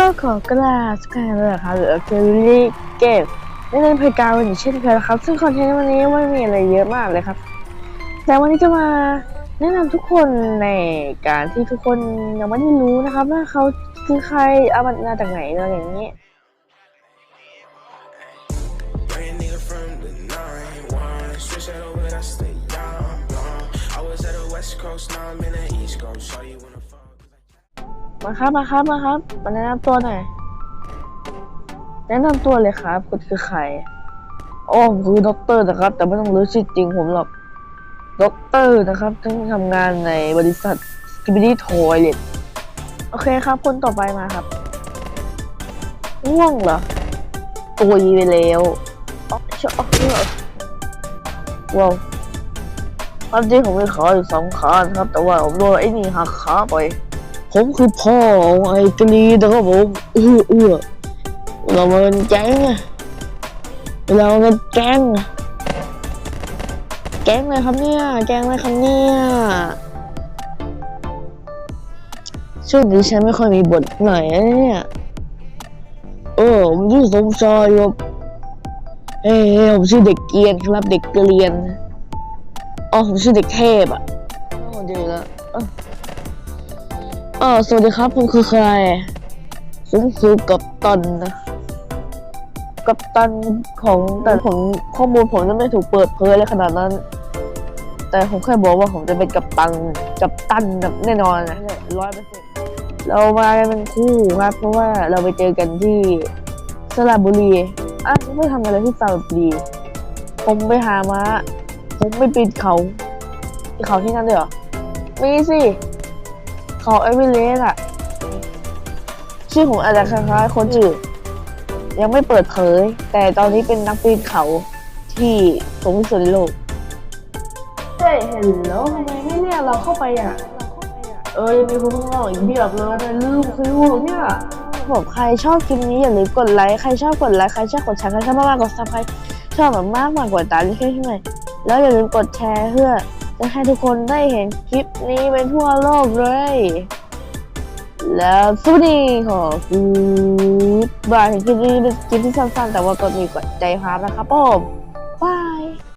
ก็ขอกราบสกายเลยครับหรือเกมลี่เกมในเรื่องเพกาวันนี้เช่นเคยนะครับ ซึ่งคอนเทนต์วันนี้ไม่มีอะไรเยอะมากเลยครับ แต่วันนี้จะมาแนะนำทุกคนในการที่ทุกคนยังไม่ได้รู้นะครับ ว่าเขาคือใครเอามาจากไหนอะไรอย่างนี้ Brand nigga from the 9-1 Switch that over, that's the young blonde I was at the west coast, now I'm in the east coast Saw you มาครับมาครับมาครับมาแนะนำตัวหน่อยแนะนำตัวเลยครับคุณคือใครอ๋อผมคือด็อกเตอร์นะครับ แต่ไม่ต้องรู้ชื่อจริงผมหรอกด็อกเตอร์นะครับทั้งทำงานในบริษัทสกิบดี้ทอยเลตโอเคครับ คนต่อไปมาครับง่วงเหรอตุยไปแล้วอ๋อชอบว้าวความจริงผมมีขาอยู่สองขาครับ แต่ว่าผมโดนไอ้นี่หักขาไป ผมคือพ่อของไอ้กรีนะครับผมเอื้อเอื้อเรามาเป็นแก๊งอะเรามาเป็นแก๊งอะแก๊งอะไรครับเนี่ยแก๊งอะไรครับเนี่ยช่วงนี้ฉันไม่ค่อยมีบทไหนอยนะเนี่ยเออผมชื่อสมชายครับเอ้ผมชื่อเด็กเกียนครับเด็กเกรียนอ๋อผมชื่อเด็กเทพอะโอ้ดีแล้ว เออเออสวัสดีครับคุณคือใครผมคือกัปตันนะกัปตันของแต่ผมข้อมูลผมจะไม่ถูกเปิดเผยเลยขนาดนั้น แต่ผมแค่บอกว่าผมจะเป็นกัปตันกัปตันแบบแน่นอนนะร้อยเปอร์เซ็นต์เรามากันเป็นคู่ครับ เพราะว่าเราไปเจอกันที่สระบุรีอะไม่ทำอะไรที่สระบุรีผมไปหาม้าผมไปปีนเขาปีนเขาที่นั่นด้วยเหรอ มีสิ เขาเอเวอเรสต์อะชื่อผมอาจจะคล้ายๆคนอื่นยังไม่เปิดเผย แต่ตอนนี้เป็นนักปีนเขาที่สูงที่สุดในโลกเฮ้ยเห็นแล้วทำไมไม่เรียเราเข้าไปอะ เออยังมีคนข้างนอกอีกเบียบเลยนะลืมคือลูกเนี่ยผมใครชอบคลิปนี้อย่าลืมกดไลค์ใครชอบกดไลค์ใครชอบกดแชร์ใครชอบมากๆกดซับใครชอบแบบมากมากกว่าตามที่ขึ้นขึ้นมแล้วอย่าลืมกดแชร์เพื่อ จะให้ทุกคนได้เห็นคลิปนี้ไปทั่วโลกเลย แล้วสวัสดีขอกูดบายคลิปนี้เป็นคลิปที่สั้นๆ แต่ว่าก็มีกดใจพาร์ทนะครับผม